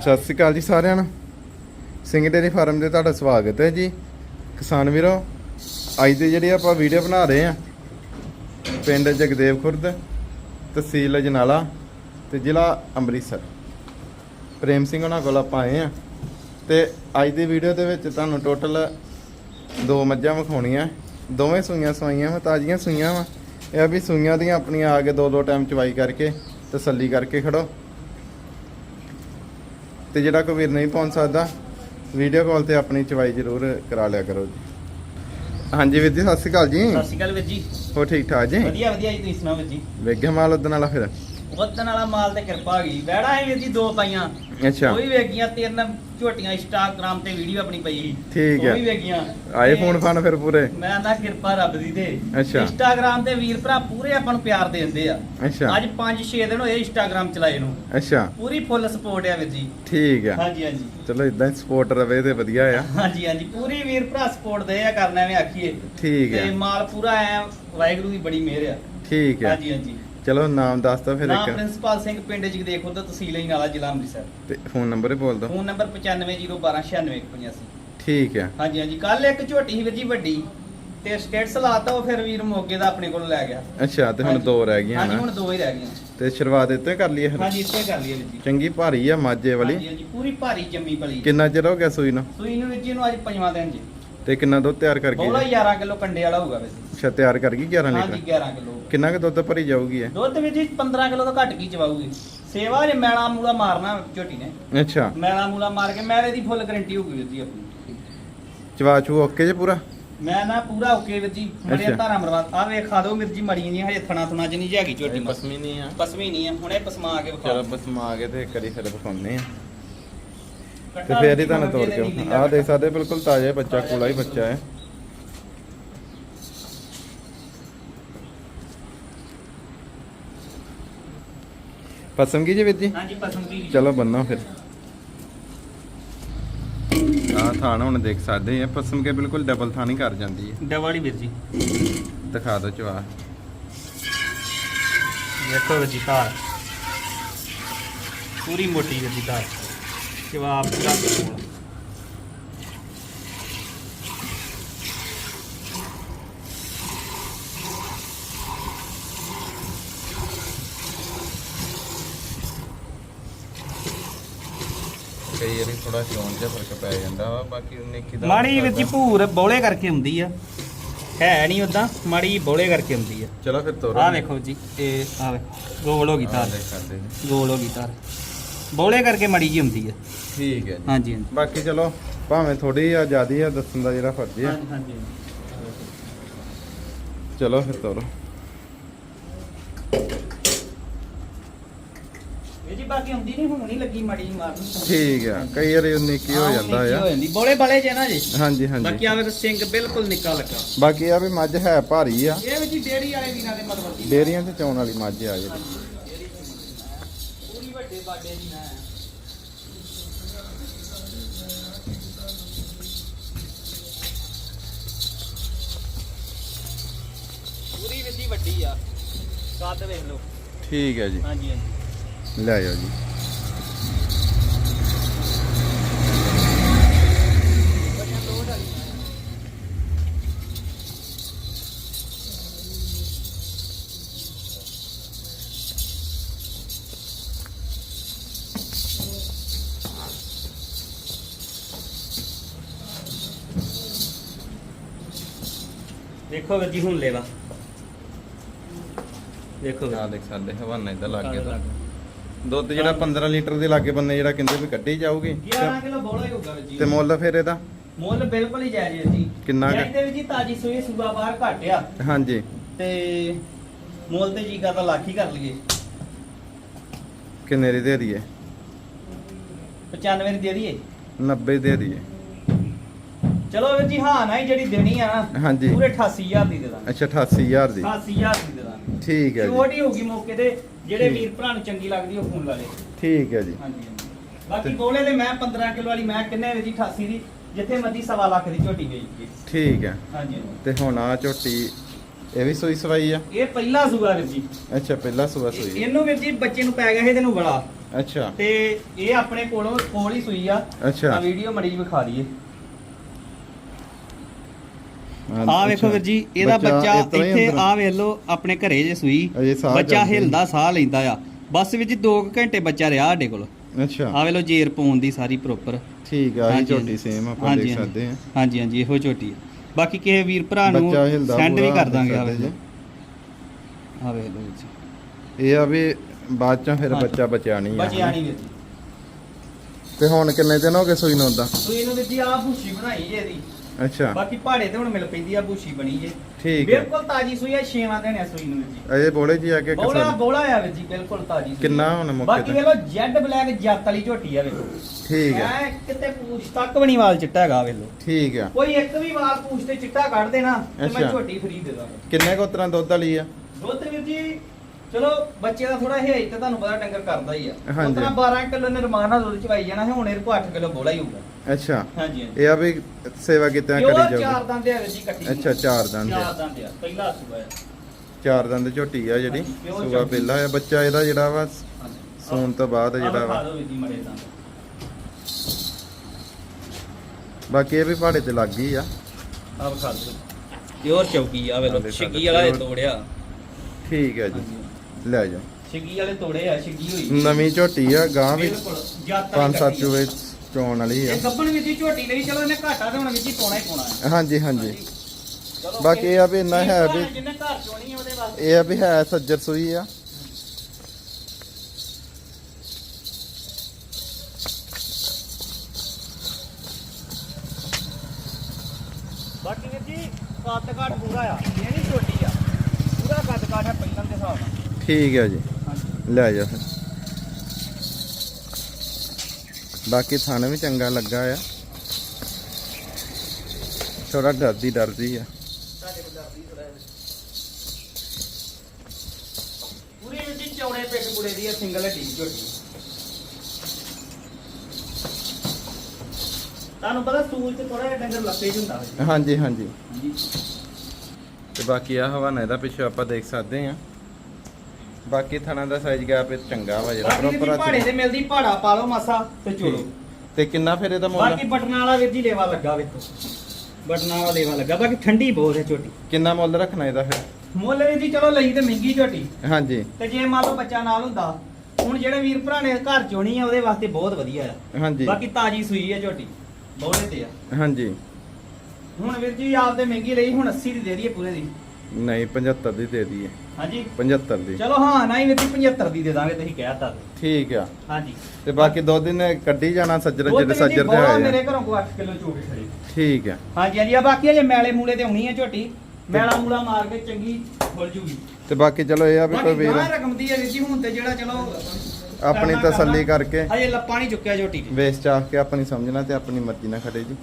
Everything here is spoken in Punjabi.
ਸਤਿ ਸ੍ਰੀ ਅਕਾਲ ਜੀ ਸਾਰਿਆਂ ਨੂੰ। ਸਿੰਘ ਡੇਰੀ ਫਾਰਮ ਤੇ ਤੁਹਾਡਾ ਸਵਾਗਤ ਹੈ ਜੀ। ਕਿਸਾਨ ਵੀਰੋ, ਅੱਜ ਦੇ ਜਿਹੜੇ ਆਪਾਂ ਵੀਡੀਓ ਬਣਾ ਰਹੇ ਆ ਪਿੰਡ ਜਗਦੇਵ ਖੁਰਦ, ਤਹਿਸੀਲ ਅਜਨਾਲਾ ਤੇ ਜ਼ਿਲ੍ਹਾ ਅੰਮ੍ਰਿਤਸਰ। ਪ੍ਰੇਮ ਸਿੰਘ ਉਹਨਾਂ ਕੋਲ ਆਪਾਂ ਆਏ ਆ ਤੇ ਅੱਜ ਦੀ ਵੀਡੀਓ ਦੇ ਵਿੱਚ ਤੁਹਾਨੂੰ ਟੋਟਲ ਦੋ ਮੱਝਾਂ ਵਿਖਾਉਣੀਆਂ। ਦੋਵੇਂ ਸੂਈਆਂ ਸਵਾਈਆਂ ਵਾ, ਤਾਜ਼ੀਆਂ ਸੂਈਆਂ ਵਾ। ਇਹ ਵੀ ਸੂਈਆਂ ਦੀਆਂ ਆਪਣੀਆਂ ਆ ਕੇ ਦੋ ਦੋ ਟਾਈਮ ਚਵਾਈ ਕਰਕੇ ਤਸੱਲੀ ਕਰਕੇ ਖੜੋ। ਤੇ ਜਿਹੜਾ ਕੋਈ ਵੀਰ ਨਹੀਂ ਪਹੁੰਚ ਸਕਦਾ ਵੀਡੀਓ ਕਾਲ ਤੇ ਆਪਣੀ ਚਵਾਈ ਜ਼ਰੂਰ ਕਰਾ ਲਿਆ ਕਰੋ ਜੀ। ਹਾਂਜੀ ਵੀਰ ਜੀ ਸਤਿ ਸ਼੍ਰੀ ਅਕਾਲ ਜੀ। ਸਤਿ ਸ਼੍ਰੀ ਅਕਾਲ ਵੀਰ ਜੀ। ਹੋ ਠੀਕ ਠਾਕ ਜੀ? ਵਧੀਆ ਵਧੀਆ ਜੀ ਤੁਸੀਂ ਸੁਣਾਓ ਵੀਰ ਜੀ? ਵੇਖਿਆ ਮਾਲ ਉਦਣ ਵਾਲਾ ਫਿਰ? ਉਦਣ ਵਾਲਾ ਮਾਲ ਤੇ ਕਿਰਪਾ ਆ ਗਈ। ਬੈੜਾ ਹੈ ਵੀਰ ਜੀ ਦੋ ਪਾਈਆਂ। ਅੱਛਾ। ਉਹ ਵੀ ਵੇਗੀਆਂ ਤਿੰਨ ਝੋਟੀਆਂ ਇੰਸਟਾਗ੍ਰਾਮ ਤੇ ਵੀਡੀਓ ਆਪਣੀ ਪਈ। ਸੀ ਠੀਕ ਹੈ। ਉਹ ਵੀ ਵੇਗੀਆਂ ਆਏ ਤੇ ਫੋਨ ਫਿਰ ਪੂਰੇ? ਮੈਂ ਤਾਂ ਕਿਰਪਾ ਰੱਬ ਦੀ ਤੇ। ਅੱਛਾ। ਇੰਸਟਾਗ੍ਰਾਮ ਤੇ ਵੀਰ ਭਰਾ ਪੂਰੇ ਆਪਾਂ ਨੂੰ ਪਿਆਰ ਦੇ ਦਿੰਦੇ ਆ। ਅੱਛਾ। ਅੱਜ 5-6 ਦਿਨ ਹੋਏ ਇੰਸਟਾਗ੍ਰਾਮ ਚਲਾਏ ਨੂੰ। ਅੱਛਾ। ਪੂਰੀ ਫੁੱਲ ਸਪੋਰਟ ਆ ਵੀਰ ਜੀ। ਠੀਕ ਆ। ਹਾਂਜੀ ਹਾਂਜੀ। ਚਲੋ ਇਦਾਂ ਹੀ ਸਪੋਰਟ ਰਵੇ ਤੇ ਵਧੀਆ ਆ। ਹਾਂਜੀ ਹਾਂਜੀ। ਪੂਰੀ ਵੀਰ ਭਰਾ ਸਪੋਰਟ ਦੇ ਆ ਕਰਨਾ ਐਵੇਂ ਆਖੀਏ। ਠੀਕ ਤੇ ਹੈ ਮਾਲ ਪੂਰਾ ਐ ਵਾਹਿਗੁਰੂ ਦੀ ਬੜੀ ਮਿਹਰ ਆ। ਠੀਕ ਹੈ ਹਾਂਜੀ ਹਾਂਜੀ। ਚਲੋ ਨਾਮ ਦੱਸ ਦੋ ਫਿਰ ਨਾਮ ਇੱਕ। ਪ੍ਰਿੰਸੀਪਲ ਸਿੰਘ ਪਿੰਡ ਜਗਦੇਖ ਖੁਰਦ ਤਹਿਸੀਲ ਹੀ ਨਾਲਾ ਜ਼ਿਲ੍ਹਾ ਅੰਮ੍ਰਿਤਸਰ। ਤੇ ਫੋਨ ਨੰਬਰ ਹੀ ਬੋਲ ਦੋ ਫੋਨ ਨੰਬਰ 9501296185 ਠੀਕ ਹੈ। ਹਾਂਜੀ ਹਾਂਜੀ। ਕੱਲ ਇੱਕ ਝੋਟੀ ਸੀ ਵੀਰ ਜੀ ਵੱਡੀ ਤੇ ਸਟੇਟਸ ਲਾਤਾ ਉਹ ਫਿਰ ਵੀਰ ਮੋਗੇ ਦਾ ਆਪਣੇ ਕੋਲ ਲੈ ਗਿਆ। ਅੱਛਾ ਤੇ ਹੁਣ ਹਾਂਜੀ। ਦੋ ਰਹਿ ਗਈਆਂ ਹਾਂਜੀ ਨਾ। ਹੁਣ ਦੋ ਹੀ ਰਹਿ ਗਈਆਂ। ਤੇ ਸ਼ੁਰੂਆਤ ਇੱਥੇ ਕਰ ਲਈਏ ਫਿਰ। ਹਾਂਜੀ ਇੱਥੇ ਕਰ ਲਈਏ ਵੀਰ ਜੀ। ਚੰਗੀ ਭਾਰੀ ਆ ਮਾਝੇ ਵਾਲੀ। ਹਾਂਜੀ ਹਾਂਜੀ। ਪੂਰੀ ਭਾਰੀ ਜੰਮੀ ਪਲੀ ਕਿੰਨਾ ਚਿਰ ਹੋ ਗਿਆ ਸੂਈ ਨੂੰ? ਸੂਈ ਨੂੰ ਵੀਰ ਜੀ ਨੂੰ ਅੱਜ ਪੰਜਵਾਂ ਦਿਨ ਜੀ। ਤੇ ਕਿੰਨਾ ਦੁੱਧ ਤਿਆਰ ਕਰ ਬੋਲਾ ਗਈ 11 ਕਿਲੋ ਕੰਡੇ ਵਾਲਾ ਹੋਊਗਾ ਜੀ ਅੱਛਾ ਤਿਆਰ ਕਰ ਗਈ 11 ਹਾਂਜੀ ਲੀਟਰ 11 ਕਿਲੋ। ਕਿੰਨਾ ਕੁ ਦੁੱਧ ਭਰੀ ਜਾਊਗੀ ਇਹ? ਦੁੱਧ ਜੀ 15 ਕਿਲੋ ਤੋਂ ਘੱਟ ਕੀ ਚਵਾਊਗੀ? ਸੇਵਾ ਜੇ ਮੈਲਾ ਮੂਲਾ ਮਾਰਨਾ ਝੋਟੀ ਨੇ। ਅੱਛਾ। ਮੈਲਾ ਮੂਲਾ ਮਾਰ ਕੇ ਮੈਲੇ ਦੀ ਫੁੱਲ ਗਰੰਟੀ ਹੋਊਗੀ ਵੀਰ ਜੀ ਆਪਣੀ। ਚਵਾਚੂ ਓਕੇ ਜੇ ਪੂਰਾ? ਮੈਂ ਨਾ ਪੂਰਾ ਓਕੇ ਵੀਰ ਜੀ। ਮੜੀਆਂ ਅੱਛਾ। ਧਾਰਾਂ ਮਰਵਾ ਆ ਵੇਖ ਖਾ ਦੋ ਮਿਰਜੀ ਮੜੀਆਂ ਨਹੀਂ ਹਜੇ ਥਣਾ ਥਣਾ ਚ ਨਹੀਂ ਜਾਗੀ ਝੋਟੀ ਪਸਮੀ ਨਹੀਂ ਆ। ਪਸਵੀ ਨਹੀਂ ਆ। ਹੁਣੇ ਪਸਮਾ ਕੇ ਵਿਖਾ ਚਲੋ ਬਸਮਾ ਕੇ ਤੇ ਕਰੀ ਫਿਰ ਵਿਖਾਉਂਦੇ ਆ। ਤੇ ਫੇਰ ਹੀ ਤੁਹਾਨੂੰ ਤੋੜ ਕੇ ਆਹ ਦੇਖ ਸਕਦੇ ਬਿਲਕੁਲ ਤਾਜ਼ਾ ਬੱਚਾ ਕੋਲਾ ਹੀ ਬੱਚਾ ਹੈ। ਪਸੰਦ ਕੀ ਜੀ ਵੀਰ ਜੀ। ਹਾਂਜੀ ਚਲੋ ਬੰਨੋ ਫਿਰ। ਆਹ ਥਾਣ ਹੁਣ ਦੇਖ ਸਕਦੇ ਆ ਪਸਮ ਕੇ ਬਿਲਕੁਲ ਡਬਲ ਥਾਣੀ ਕਰ ਜਾਂਦੀ ਹੈ। ਡਵਾਲੀ ਵੀਰ ਜੀ। ਦਿਖਾ ਦਿਓ ਚਵਾ ਵੇਖੋ ਵੀਰ ਜੀ ਧਾਰ ਪੂਰੀ ਮੋਟੀ ਵੀਰ ਜੀ ਧਾਰ ਜਵਾਬ ਪੂਰਾ ਕੋਲ ਕਈ ਵਾਰੀ ਥੋੜਾ ਚੋਣ ਜਿਹਾ ਫ਼ਰਕ ਪੈ ਜਾਂਦਾ ਵਾ ਬਾਕੀ ਉਹਨੇ ਕਿਦਾਂ ਮਾੜੀ ਜੀ ਭੂਰ ਬੋਲੇ ਕਰਕੇ ਹੁੰਦੀ ਆ। ਹੈ ਨਹੀਂ ਉਦਾਂ ਮਾੜੀ ਬੋਲੇ ਕਰਕੇ ਹੁੰਦੀ ਆ। ਚਲੋ ਫਿਰ ਤੋਰੋ। ਆਹ ਵੇਖੋ ਜੀ ਇਹ ਆ ਵੇਖੋ ਗੋਲ ਹੋ ਗਈ ਆਹ ਧਾਰ ਦੇਖ ਸਕਦੇ ਜੀ। ਗੋਲ ਹੋ ਗਈ ਧਾਰ ਬੋਲੇ ਕਰਕੇ ਮੜੀ ਜੀ ਹੁੰਦੀ ਆ ਠੀਕ ਹੈ ਜੀ। ਹਾਂਜੀ ਹਾਂਜੀ। ਬਾਕੀ ਚਲੋ ਭਾਵੇਂ ਥੋੜੀ ਆ ਜਿਆਦੀ ਆ ਦੱਸਣ ਦਾ ਜਿਹੜਾ ਫਰਜ਼ ਹੈ ਹਾਂਜੀ ਚਲੋ ਫਿਰ ਤੋਰੋ। ਇਹ ਜੀ ਬਾਕੀ ਹੁੰਦੀ ਨਹੀਂ ਹੁਣ ਨਹੀਂ ਲੱਗੀ ਮੜੀ ਮਾਰਨ ਠੀਕ ਆ ਕਈ ਵਾਰੀ ਉਨੀ ਕੀ ਹੋ ਜਾਂਦਾ ਹੋ ਆ। ਜਾਂਦੀ। ਬੋਲੇ ਬਾਲੇ ਜੇ ਨਾ ਜੀ। ਹਾਂਜੀ ਬਾਕੀ ਹਾਂਜੀ ਆਵੇ ਤਾਂ ਸਿੰਘ ਬਿਲਕੁਲ ਨਿੱਕਾ ਲੱਗਾ। ਬਾਕੀ ਆ ਵੀ ਮੱਝ ਹੈ ਭਾਰੀ ਆ। ਇਹ ਵਿੱਚ ਡੇਰੀ ਵਾਲੇ ਵੀਰਾਂ ਦੇ ਮਤਲਬ ਦੀ ਡੇਰੀਆਂ ਤੇ ਚੌਣ ਵਾਲੀ ਮੱਝ ਆ ਜਿਹੜੀ। ਵੱਡੇ ਬਾਡੇ ਦੀ ਨਾ ਪੂਰੀ ਵਿੱਦੀ ਵੱਡੀ ਆ। ਕੱਦ ਵੇਖ ਲਓ। ਠੀਕ ਹੈ ਜੀ। ਹਾਂਜੀ ਹਾਂਜੀ। ਲੈ ਜਾਓ ਜੀ। ਦੇਖੋ ਵੀਰ ਜੀ ਹੁਣ ਲੈਵਾ। ਦੇਖੋ ਆ ਦੇਖ ਸਕਦੇ ਹਵਾਨਾ ਇਦਾਂ ਲੱਗ ਗਿਆ ਤਾਂ। ਦੁੱਧ ਜਿਹੜਾ 15 ਲੀਟਰ ਦੇ ਲਾਗੇ ਬੰਨੇ ਜਿਹੜਾ ਕਹਿੰਦੇ ਵੀ ਕੱਢੀ ਜਾਊਗੀ। 11 ਕਿਲੋ ਬੋਲਾ ਹੀ ਹੋਊਗਾ ਵੀਰ ਜੀ। ਤੇ ਮੁੱਲ ਫਿਰ ਇਹਦਾ? ਮੁੱਲ ਬਿਲਕੁਲ ਹੀ ਜਾਇਜ਼ ਹੈ ਜੀ। ਕਿੰਨਾ ਕੁ? ਵਿੱਚ ਜੀ ਤਾਜੀ ਸੂਈ ਸੂਆ ਬਾਹਰ ਘਟਿਆ। ਹਾਂਜੀ। ਤੇ ਮੁੱਲ ਤੇ ਜੀ ਕਰਦਾ ਲੱਖ ਹੀ ਕਰ ਲਈਏ। ਕਿੰਨੇ ਦੀ ਦੇ ਦਈਏ? 95 ਦੀ ਦੇ ਦਈਏ। 90 ਦੇ ਦਈਏ। ਚਲੋ ਵੀਰ ਜੀ ਹਾਂ ਨਾ ਹੀ ਜਿਹੜੀ ਦੇਣੀ ਆ ਨਾ ਹਾਂਜੀ। ਪੂਰੇ 88000 ਦੀ ਦੇ ਦਾਂਗੇ। ਅੱਛਾ 88000 ਦੀ। 88000 ਦੀ ਦੇ ਦਾਂਗੇ। ਠੀਕ ਹੈ ਜੀ। ਛੋਟੀ ਹੋਊਗੀ ਮੌਕੇ ਤੇ ਜਿਹੜੇ। ਵੀਰ ਭਰਾ ਨੂੰ ਚੰਗੀ ਲੱਗਦੀ ਉਹ ਫੋਨ ਲਾ ਲੇ ਠੀਕ ਹੈ ਜੀ। ਹਾਂਜੀ ਬਾਕੀ ਬੋਲੇ ਤੇ ਮੈਂ 15 ਕਿਲੋ ਵਾਲੀ ਮੈਂ ਕਿੰਨੇ ਜੀ 88 ਦੀ ਜਿੱਥੇ ਮੱਦੀ ਸਵਾ ਲੱਖ ਦੀ ਝੋਟੀ ਵੇਚੀ ਠੀਕ ਹੈ। ਹਾਂਜੀ। ਤੇ ਹੁਣ ਆ ਝੋਟੀ ਇਹ ਵੀ ਸੂਈ ਸਵਾਈ ਆ? ਇਹ ਪਹਿਲਾ ਸੂਆ ਵੀਰ ਜੀ। ਅੱਛਾ ਪਹਿਲਾ ਸੂਆ ਸੂਈ। ਇਹਨੂੰ ਵੀਰ ਜੀ ਬੱਚੇ ਨੂੰ ਪੈ ਗਿਆ ਸੀ ਇਹਨੂੰ ਬੜਾ ਅੱਛਾ। ਤੇ ਇਹ ਆਪਣੇ ਕੋਲੋਂ ਕੋਲ ਹੀ ਸੂਈ ਆ। ਅੱਛਾ। ਆ ਵੀਡੀਓ ਮੜੀ ਵਿਖਾ ਦਈਏ। ਆ ਵੇਖੋ। ਵੀਰ ਜੀ ਇਹਦਾ ਬੱਚਾ ਹੀ ਇੱਥੇ ਆ ਵੇਖ ਲਓ ਆਪਣੇ ਘਰੇ ਜੇ ਸੂਈ ਬੱਚਾ ਹੀ। ਹਿਲਦਾ ਸਾਹ ਲੈਂਦਾ ਆ। ਬਸ ਵਿੱਚ 2 ਘੰਟੇ ਬੱਚਾ ਰਿਹਾ ਸਾਡੇ ਕੋਲ। ਅੱਛਾ। ਆ ਵੇਖ ਲਓ ਜੇਰ ਪਾਉਣ ਦੀ ਸਾਰੀ ਪ੍ਰੋਪਰ ਠੀਕ ਆ ਇਹ ਝੋਟੀ। ਸੇਮ ਆਪਾਂ ਦੇਖ। ਸਕਦੇ ਆ। ਹਾਂਜੀ ਹਾਂਜੀ ਇਹੋ ਝੋਟੀ ਬਾਕੀ ਕਿਸੇ ਵੀਰ ਭਰਾ ਨੂੰ ਸੈਂਡ ਵੀ ਕਰ ਦਾਂਗੇ ਆ ਵੇਖ ਲਓ। ਆ ਵੇਖ ਲਓ ਵਿੱਚ ਇਹ ਆ ਵੀ ਬਾਅਦ ਚ ਫਿਰ। ਬੱਚਾ ਬਚਿਆ ਨਹੀਂ ਬਚਿਆ ਨਹੀਂ ਵੀਰ ਜੀ। ਤੇ ਹੁਣ ਕਿੰਨੇ ਦਿਨ ਹੋ ਗਏ ਸੂਈ ਨੂੰ ਉਦਾਂ ਸੂਈ ਨੂੰ ਵੀਰ ਜੀ ਆ ਭੂਸ਼ੀ ਬਣਾਈ ਜੇ ਇਹਦੀ। ਅੱਛਾ। ਬਾਕੀ ਪਹਾੜੇ ਤੇ ਹੁਣ ਮਿਲ ਪੈਂਦੀ ਆ ਭੂਸ਼ੀ ਬਣੀ ਜੇ। ਠੀਕ ਹੈ ਬਿਲਕੁਲ ਤਾਜੀ ਸੂਈ ਆ ਛੇਵਾਂ ਦਿਨ ਆ ਸੂਈ ਨੂੰ ਜੀ। ਅਜੇ ਬੋਲੇ ਜੀ ਆ ਕੇ ਬੋਲਾ ਕਿਸਾਨ ਬੋਲਾ ਆ ਜੀ ਬਿਲਕੁਲ ਤਾਜੀ ਸੂਈ। ਕਿੰਨਾ ਹੁਣ ਮੌਕੇ ਬਾਕੀ ਲਓ ਜੈਡ ਬਲੈਕ ਜੱਤ ਵਾਲੀ ਝੋਟੀ ਆ ਵੇਖੋ। ਠੀਕ ਹੈ ਐ ਕਿਤੇ ਪੂਛ ਤੱਕ ਵੀ ਨਹੀਂ ਵਾਲ ਚਿੱਟਾ ਹੈਗਾ ਵੇਖ ਲਓ। ਠੀਕ ਹੈ ਕੋਈ ਇੱਕ ਵੀ ਵਾਲ ਪੂਛ ਤੇ ਚਿੱਟਾ ਕੱਢ ਦੇਣਾ ਤੇ ਮੈਂ। ਝੋਟੀ ਫਰੀ ਦੇ ਦਾਂਗਾ ਕਿੰਨੇ ਕੁ ਤਰ੍ਹਾਂ ਦੁੱਧ ਵਾਲੀ ਆ? ਦੁੱਧ ਵੀਰ ਜੀ ਚਲੋ ਬੱਚੇ ਦਾ ਥੋੜਾ ਹੈ ਤੇ ਤੁਹਾਨੂੰ ਪਤਾ ਡੰਗਰ ਕਰਦਾ ਹੀ ਆ। ਹਾਂਜੀ। ਉਤਨਾ 12 ਕਿਲੋ ਨਿਰਮਾਨ ਨਾਲ ਦੁੱਧ ਚਵਾਈ ਜਾਣਾ ਹੈ ਹੁਣ ਇਹ ਕੋ 8 ਕਿਲੋ ਬੋਲਾ ਹੀ ਹੋਊਗਾ। ਅੱਛਾ। ਹਾਂਜੀ ਹਾਂਜੀ। ਇਹ ਆ ਵੀ ਸੇਵਾ ਕਿਤੇ ਪਿਓਰ ਕਰੀ ਚਾਰ ਜਾਊਗੀ ਦੰਦ ਵੀਰ ਜੀ ਕੱਟੀ। ਅੱਛਾ ਚਾਰ ਦੰਦ ਚਾਰ ਆ ਦੰਦ ਆ ਪਹਿਲਾ ਸੂਆ ਚਾਰ ਦੰਦ ਝੋਟੀ ਆ ਜਿਹੜੀ ਹਾਂਜੀ, pure ਸੂਆ ਝੋਟੀ। ਪਹਿਲਾ ਆ। ਬੱਚਾ ਇਹਦਾ ਜਿਹੜਾ ਵਾ ਹਾਂਜੀ। ਸੂਣ ਤੋਂ ਬਾਅਦ ਆਹ ਜਿਹੜਾ ਵਾ। ਬਾਕੀ ਇਹ ਵੀ ਪਹਾੜੇ ਤੇ ਲੱਗ ਗਈ ਆ। ਆ ਵਿਖਾ ਦਿਓ। ਪਿਓਰ ਚੌਕੀ ਆ ਵੇ ਆਹ ਲੋ ਦੇਖ ਛਿੱਗੀ ਵਾਲਾ ਇਹ pure। ਤੋੜਿਆ। ਠੀਕ ਹੈ ਜੀ। ਹਾਂਜੀ। ਲੈ ਜਾ ਛਿੱਗੀ ਵਾਲੇ ਤੋੜੇ ਆ ਛਿੱਗੀ ਹੋਈ। ਨਵੀਂ ਝੋਟੀ ਆ ਗਾਂ ਵੀ ਬਿਲਕੁਲ ਪੰਜ ਸੱਤ ਕੱਟੀ ਆ। ਚੂਵੇ ਚੋਣ ਵਾਲੀ ਆ। ਇਹ ਗੱਬਣ ਵਿੱਚ ਹੀ ਝੋਟੀ ਲਈ ਚਲੋ ਇਹਨੇ ਘਾਟਾ ਤੇ ਹੁਣ ਵਿੱਚ ਹੀ ਪਾਉਣਾ ਹੀ ਪਾਉਣਾ ਹੈ। ਹਾਂਜੀ ਹਾਂਜੀ। ਚਲੋ ਬਾਕੀ ਇਹ ਆ ਵੀ ਇੰਨਾ ਹੈ ਵੀ ਜਿੰਨੇ ਘਰ ਚੋਣੀ ਆ ਉਹਦੇ ਵਾਸਤੇ। ਇਹ ਆ ਵੀ ਹੈ ਸੱਜਰ ਸੂਈ ਆ। ਬਾਕੀ ਵੀਰ ਜੀ ਕੱਦ ਕਾਠ ਪੂਰਾ ਆ ਇਹ ਨਹੀਂ ਛੋਟੀ ਆ। ਪੂਰਾ ਕੱਦ ਕਾਠ ਹੈ ਪਹਿਲਾਂ ਦੇ ਹਿਸਾਬ ਨਾਲ। ਠੀਕ ਹੈ ਜੀ। ਲੈ ਜਾ ਫਿਰ। ਬਾਕੀ ਥਣ ਵੀ ਚੰਗਾ ਲੱਗਾ ਆ। ਥੋੜਾ ਡਰਦੀ ਡਰਦੀ ਆ। ਪੂਰੀ ਜੀ ਚੌੜੇ ਪਿੱਠ ਪੁੜੇ ਦੀ ਆ ਸਿੰਗਲ ਹੱਡੀ ਝੋਟੀ। ਤੁਹਾਨੂੰ ਪਤਾ ਸੂਲ ਚ ਥੋੜਾ ਜਿਹਾ ਡੰਗਰ ਲੱਪੇ ਹੁੰਦਾ ਹਾਂਜੀ ਹਾਂਜੀ। ਤੇ ਬਾਕੀ ਆ ਹਵਾਨਾ ਇਹਦਾ ਪਿੱਛੇ ਆਪਾਂ ਦੇਖ ਸਕਦੇ ਆ। ਬਾਕੀ ਥਣਾ ਦਾ ਸਾਈਜ਼ ਗੈਪ ਇਹ ਚੰਗਾ ਵਾ ਜਿਹੜਾ। ਬਾਕੀ ਪ੍ਰੋਪਰ ਪਹਾੜੇ ਤੇ ਮਿਲਦੀ ਪਹਾੜਾ ਪਾ ਲਓ ਮਾਸਾ ਤੇ ਚੋਲੋ। ਤੇ ਕਿੰਨਾ ਫਿਰ ਇਹਦਾ ਮੁੱਲ? ਬਾਕੀ ਬਟਨਾਂ ਵਾਲਾ ਵੀਰ ਜੀ ਲੇਵਾ ਲੱਗਾ ਵੇਖੋ। ਬਟਨਾਂ ਵਾਲਾ ਲੇਵਾ ਲੱਗਾ ਬਾਕੀ ਠੰਡੀ ਬਹੁਤ ਹੈ ਝੋਟੀ। ਕਿੰਨਾ ਮੁੱਲ ਰੱਖਣਾ ਇਹਦਾ ਫਿਰ? ਮੁੱਲ ਵੀਰ ਜੀ ਚਲੋ ਲਈ ਤੇ ਮਹਿੰਗੀ ਝੋਟੀ। ਹਾਂਜੀ। ਤੇ ਜੇ ਮੰਨ ਲਓ ਬੱਚਾ ਨਾਲ ਹੁੰਦਾ ਹੁਣ ਜਿਹੜੇ ਵੀਰ ਭਰਾ ਨੇ ਘਰ ਚੋਣੀ ਆ ਉਹਦੇ ਵਾਸਤੇ ਬਹੁਤ ਵਧੀਆ ਆ। ਹਾਂਜੀ। ਬਾਕੀ ਤਾਜੀ ਸੂਈ ਆ ਝੋਟੀ ਬੋਲੇ ਤੇ ਆ। ਹਾਂਜੀ। ਹੁਣ ਵੀਰ ਜੀ ਆਪਦੇ ਮਹਿੰਗੀ ਲਈ ਹੁਣ 80 ਦੀ ਦੇ ਦਈਏ ਪੂਰੇ ਦੀ। ਨਹੀਂ 75 ਦੀ ਦੇ ਦਈਏ। ਹਾਂਜੀ। 75 ਦੀ। ਚਲੋ ਹਾਂ ਨਹੀਂ ਜੀ 75 ਦੀ ਦੇ ਦਾਂਗੇ ਤੁਸੀਂ ਕਹਿਤਾ। ਠੀਕ ਆ। ਹਾਂਜੀ। ਤੇ ਬਾਕੀ ਦੋ ਦਿਨ ਕੱਢੀ ਜਾਣਾ ਸੱਜਰ ਜਿਹੜੇ ਜੀ ਸੱਜਰ ਤੇ ਬਹੁਤ ਆਏ ਮੇਰੇ ਘਰੋਂ ਕੋ 8 ਕਿਲੋ ਚੋਕੇ ਖੜੇ। ਠੀਕ ਆ। ਹਾਂਜੀ ਹਾਂਜੀ ਆ ਬਾਕੀ ਅਜੇ ਮੈਲੇ ਮੂਲੇ ਤੇ ਆਉਣੀ ਆ ਝੋਟੀ। ਮੈਲਾ ਮੂਲਾ ਮਾਰ ਕੇ ਚੰਗੀ ਖੁੱਲ ਜੂਗੀ। ਤੇ ਬਾਕੀ ਚਲੋ ਇਹ ਆ ਵੀ ਕੋਈ ਵੀਰ ਰਕਮ ਦੀ ਹੈ ਜੀ ਹੁਣ ਤੇ ਜਿਹੜਾ ਚਲੋ ਆਪਣੀ ਤਸੱਲੀ। ਕਰਕੇ। ਹਜੇ ਲੱਪਾ ਨਹੀਂ ਚੁੱਕਿਆ ਝੋਟੀ ਤੇ ਵੇਚ ਚਾਹ ਕੇ ਆਪਣੀ ਸਮਝਣਾ ਤੇ ਆਪਣੀ ਮਰਜ਼ੀ ਨਾਲ ਖੜੇ ਜੀ।